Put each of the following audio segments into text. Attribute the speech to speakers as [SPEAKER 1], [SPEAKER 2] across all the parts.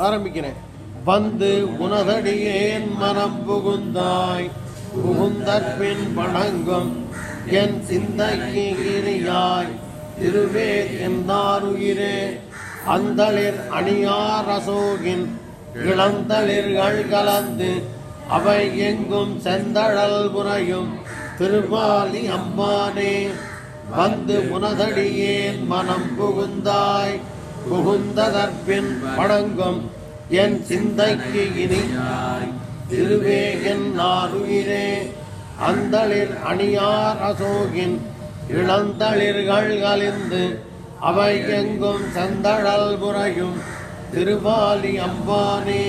[SPEAKER 1] ஆரம்பிக்கிறேன். வந்து உனதடியேன் மனம் புகுந்தாய் புகுந்தற்பின் வணங்கும் என் சிந்தைக்கு கிரியாய் திருவே என்னாருயிரே அந்தளிர் அணியார் அசோகின் இளந்தளிர்கள் கலந்து அவை எங்கும் செந்தழல் புறையும் திருமாலி அம்மானே வந்து உனதடியேன் மனம் புகுந்தாய் புகுந்ததற்பின் வணங்கும் என் சிந்தைக்கு இனியாய். திருவே என் நாருயிரே அந்தளிர் அணியார் அசோகின் இளந்தளிர்கள் கலிந்து அவை எங்கும் செந்தழல் புறையும் திருவாலி அம்பானே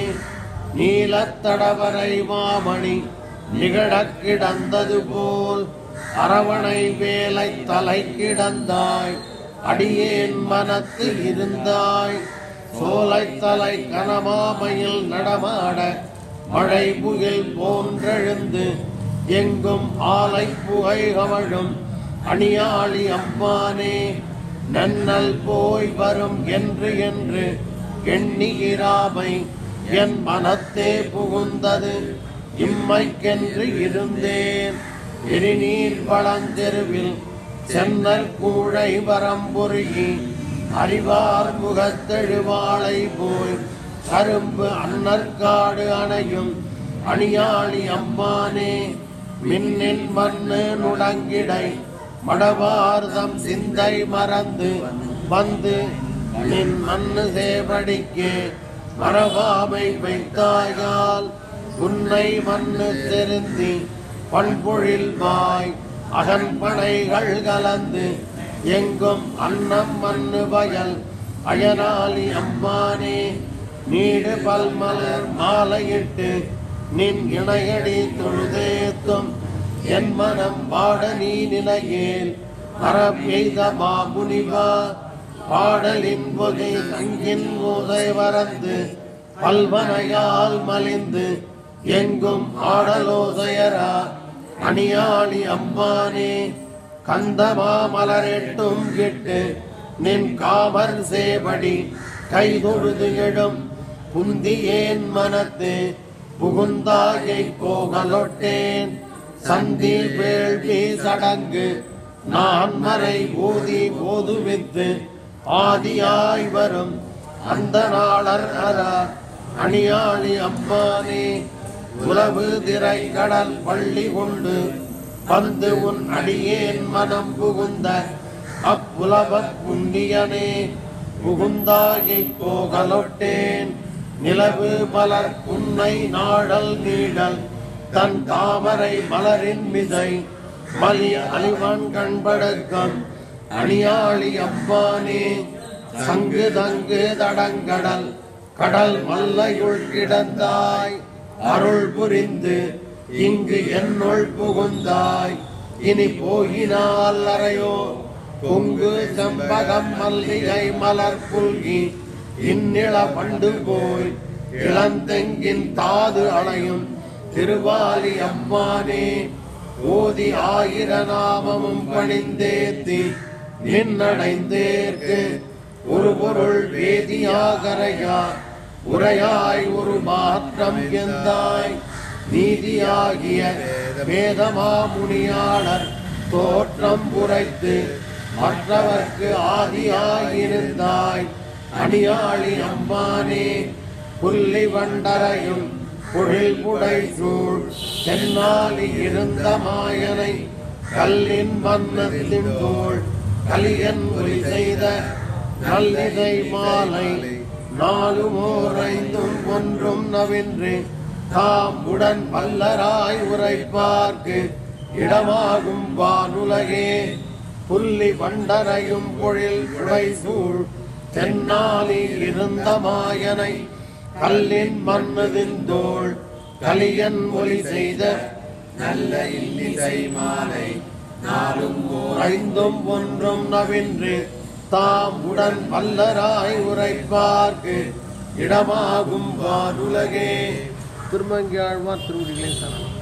[SPEAKER 1] நீலத்தடவரை மாமணி நிகழக் கிடந்தது போல் அரவணை வேலை தலை கிடந்தாய் அடியேன் மனத்தில் இருந்தாய். சோலை தலை கனமாமையில் நடமாட மழை புயல் போன்றெழுந்து எங்கும் ஆலை புகை கவழும் அணியாளி அம்மானே நன்னல் போய் வரும் என்று என்று எண்ணிகிறாமை என் மனத்தே புகுந்தது. இம்மைக்கென்று இருந்தேன். எரிநீர் வளஞ்செருவில் சென்னல் கூழை வரம்புருகி அறிவார் முகத்தெழுவாளை போய் கரும்பு அன்னற்காடு அணையும் அணியாளி அம்மானே மின்னின் மண்ணு நுழங்கிடை மடபார்தம் சிந்தை மறந்து வந்து நின் மண்ணு சேவடிக்கு மரபாமை வைத்தாயால் உன்னை மண்ணு தெரிந்தி பண்பொழில் வாய் அகன்படைகள் கலந்து எங்கும் அன்னம் மண்ணு வயல். அயனாளி அம்மானே நீடு பல்மலர் மாலையிட்டு நின் இணையடி தொழுதேத்தும். என் மனம் பாட நீ நிலையேல் மரம் மாமுனிவா. பாடலின் புகை தங்கின் ஊதை வரந்து பல்வனையால் மலிந்து எங்கும் ஆடலோசையரா. அணியாளி அம்மானே கந்தமா மலரெட்டும் கிட்டு நின் காமர் சேவடி கைதொழுது எழும் புந்தியேன் மனத்து புகுந்தாயை கோகலொட்டேன் சந்தி வேள்வி சடங்கு நான் மறை ஊதி போதுவித்து ஆதியாய் வரும் அந்த நாளர் அரா அணியாளி அம்மானே உறவு திரை கடல் பள்ளி கொண்டு வந்து உன் அடியேன் மனம் புகுந்த அப்புலவ புண்ணியனே புகுந்தாயை போகலொட்டேன். நிலவு மலர் உன்னை நாடல் நீடல் தன் தாமரை மலரின் மிதை. மலி அழிவன் கண்படக்கம் அணியாளி அப்பானே சங்கு தங்கு தடங்கடல் கடல் மல்லையுள் கிடந்தாய். அருள் புரிந்து இங்கு என்னுள் புகுந்தாய். இனி போகினால் அறையோ? பொங்கு செம்பகம் மல்லிகை மலர் புல்கி இந்நில பண்டு போய் இளந்தெங்கின் தாது அணையும். திருவாலி அம்மானே ஓதி ஆயிர நாமமும் பணிந்தேத்தி நின்னடைந்தேற்கு ஒரு பொருள் வேதியாகரையா? உரையாய் ஒரு மாற்றம் எந்தாய்? நீதியாகிய வேதமா முனியாளர் தோற்றம் உரைத்து மற்றவர்க்கு ஆதியாயிருந்தாய். அடியாளி அம்மானே புள்ளி வண்டரையும் புழில் புடை சூழ் தென்னாலி இருந்த மாயனை கல்லின் மன்னத்தின் தோள் கலியன் ஒலி செய்த நல்லிதை மாலை நாலும் ஓர் ஐந்தும் ஒன்றும் நவின்று. தாம் உடன் பல்லராய் உரைப்பார்க்கு இடமாகும் வானுலகே. புள்ளி பண்டரையும் பொழில் புடை சூழ் தென்னாலி இருந்த மாயனை கல்லின் மன்னதின் தோள் கலியன் ஒலி செய்த நல்ல இல்லிசை மாலை. நாளும் ஓர் ஐந்தும் ஒன்றும் நவின்று. தாம் உடன் வல்லராய் உரைப்பார்க்கு. இடமாகும் வானுலகே திருமங்கியாழ்வார் திருவடிகளே சரணம்